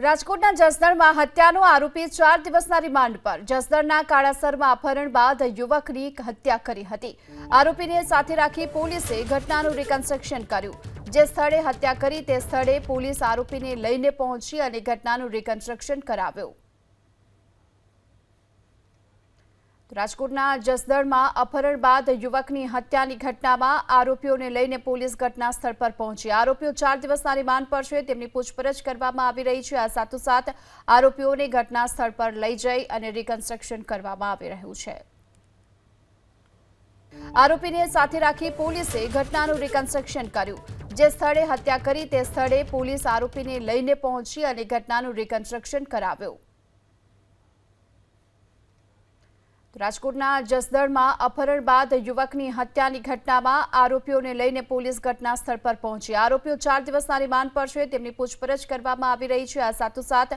રાજકોટના જસદણમાં હત્યાનો આરોપી ચાર દિવસના રિમાન્ડ પર. જસદણના કાળાસરમાં અપહરણ બાદ યુવકની હત્યા કરી હતી. આરોપીને સાથે રાખી પોલીસે ઘટનાનું રિકન્સ્ટ્રક્શન કર્યું. જે સ્થળે હત્યા કરી તે સ્થળે પોલીસ આરોપીને લઈને પહોંચી અને ઘટનાનું રિકન્સ્ટ્રક્શન કરાવ્યું. રાજકોટના જસદણમાં અપહરણ બાદ યુવકની હત્યાની ઘટનામાં આરોપીઓને લઈને પોલીસ ઘટના સ્થળ પર પહોંચી. આરોપીઓ ચાર દિવસના રિમાન્ડ પર છે. તેમની પૂછપરછ કરવામાં આવી રહી છે. આ સાથોસાથ આરોપીઓને ઘટના સ્થળ પર લઈ જઈ અને રિકન્સ્ટ્રક્શન કરવામાં આવી રહ્યું છે. આરોપીને સાથે રાખી પોલીસે ઘટનાનું રિકન્સ્ટ્રક્શન કર્યું. જે સ્થળે હત્યા કરી તે સ્થળે પોલીસ આરોપીને લઈને પહોંચી અને ઘટનાનું રિકન્સ્ટ્રક્શન કરાવ્યું. રાજકોટના જસદણમાં અપહરણ બાદ યુવકની હત્યાની ઘટનામાં આરોપીઓને લઈને પોલીસ ઘટના સ્થળ પર પહોંચી. આરોપીઓ ચાર દિવસના રિમાન્ડ પર છે. તેમની પૂછપરછ કરવામાં આવી રહી છે. આ સાથોસાથ